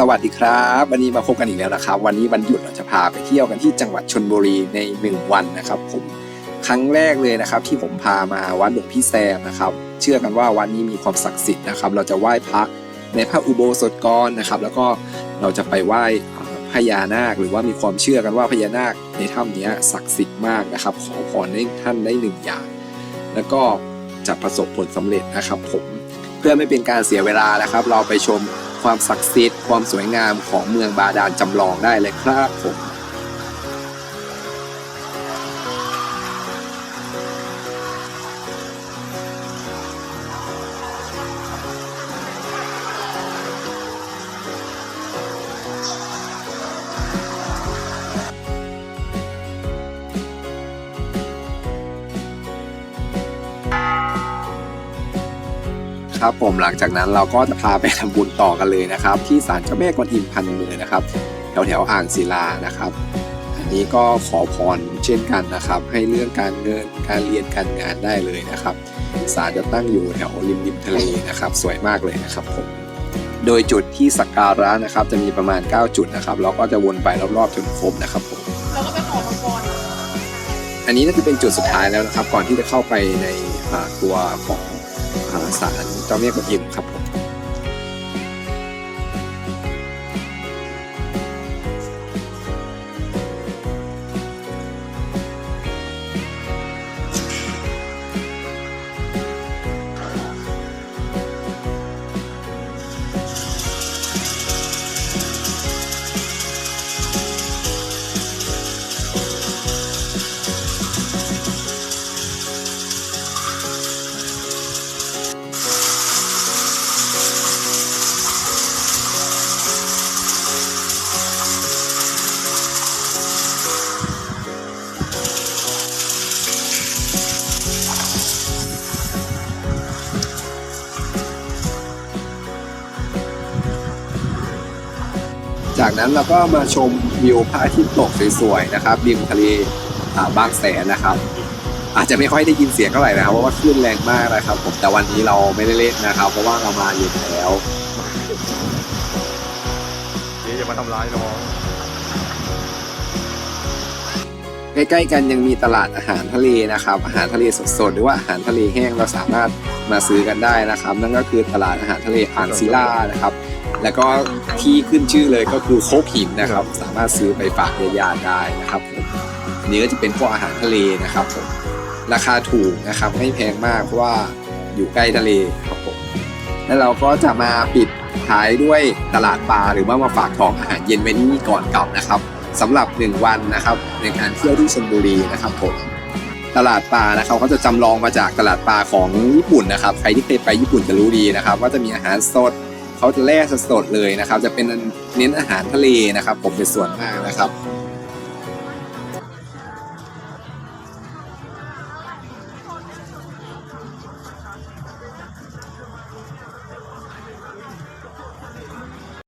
สวัสดีครับ วันนี้มาพบกันอีกแล้วนะครับ วันนี้วันหยุดเราจะพาไปเที่ยวกันที่จังหวัดชนบุรีใน 1 วันนะครับ ผมครั้งแรกเลยนะครับ ที่ผมพามาวัดหลวงพี่แซมนะครับ เชื่อกันว่าวันนี้มีความศักดิ์สิทธิ์นะครับ เราจะไหว้พระในพระอุโบสถก่อนนะครับ แล้วก็เราจะไปไหว้พญานาค หรือว่ามีความเชื่อกันว่าพญานาคในถ้ำนี้ศักดิ์สิทธิ์มากนะครับ ขอพรให้ท่านได้หนึ่งอย่าง แล้วก็จะประสบผลสำเร็จนะครับ ผมเพื่อไม่เป็นการเสียเวลานะครับ เราไปชม ความศักดิ์สิทธิ์ความสวยงามของเมืองบาดาลจำลองได้เลยครับผม ครับผมหลังจากนั้นเราก็จะพาไปทำบุญต่อกันเลยนะครับ ที่ศาลเจ้าแม่กวนอิมพันมือนะครับแถวแถวๆอ่างศิลานะครับ อันนี้ก็ขอพรเช่นกันนะครับ ให้เรื่องการเงินการเรียนการงานได้เลยนะครับศาลจะตั้งอยู่แถวริมริมทะเลนะครับ สวยมากเลยนะครับผมโดยจุดที่สักการะนะครับ จะมีประมาณ 9 จุดนะครับเราก็จะวนไปรอบๆจนครบนะครับผมเราก็ไปขอพรอันนี้น่าจะเป็นจุดสุดท้ายแล้วนะครับ ก่อนที่จะเข้าไปในอ่าตัวของ หาศาลเจ้าแม่กวนอิมครับผม จากนั้นเราก็มาชมวิวพระอาทิตย์ตกสวยๆนะครับริมทะเลบางแสนนะครับ อาจจะไม่ค่อยได้ยินเสียงเท่าไหร่นะครับเพราะว่าคลื่นแรงมากนะครับ ผมแต่วันนี้เราไม่ได้เล่นนะครับ เพราะว่าเรามาอยู่แล้วเดี๋ยวจะมาทำร้ายน้องใกล้ๆกันยังมีตลาดอาหารทะเลนะครับ อาหารทะเลสดๆหรือว่าอาหารทะเลแห้งเราสามารถมาซื้อกันได้นะครับ นั่นก็คือตลาดอาหารทะเลอ่างศิลานะครับ แล้วก็ที่ขึ้นชื่อเลยก็คือโคกหินนะครับ สามารถซื้อไปฝากญาติได้นะครับผมอันนี้ก็จะเป็นพวกอาหารทะเลนะครับผมราคาถูกนะครับไม่แพงมากเพราะว่าอยู่ใกล้ทะเลครับผมแล้วเราก็จะมาปิดท้ายด้วยตลาดปลาหรือว่ามาฝากของอาหารเย็นไว้ที่นี่ก่อนกลับนะครับสำหรับ 1 วันนะครับในการเที่ยวที่ชลบุรีนะครับผมตลาดปลานะครับเขาจะจำลองมาจากตลาดปลาของญี่ปุ่นนะครับ ใครที่เคยไปญี่ปุ่นจะรู้ดีนะครับ ว่าจะมีอาหารสด เขาจะแล่สดๆเลยนะครับ จะเป็นเน้นอาหารทะเลนะครับ ผมเป็นส่วนมากนะครับ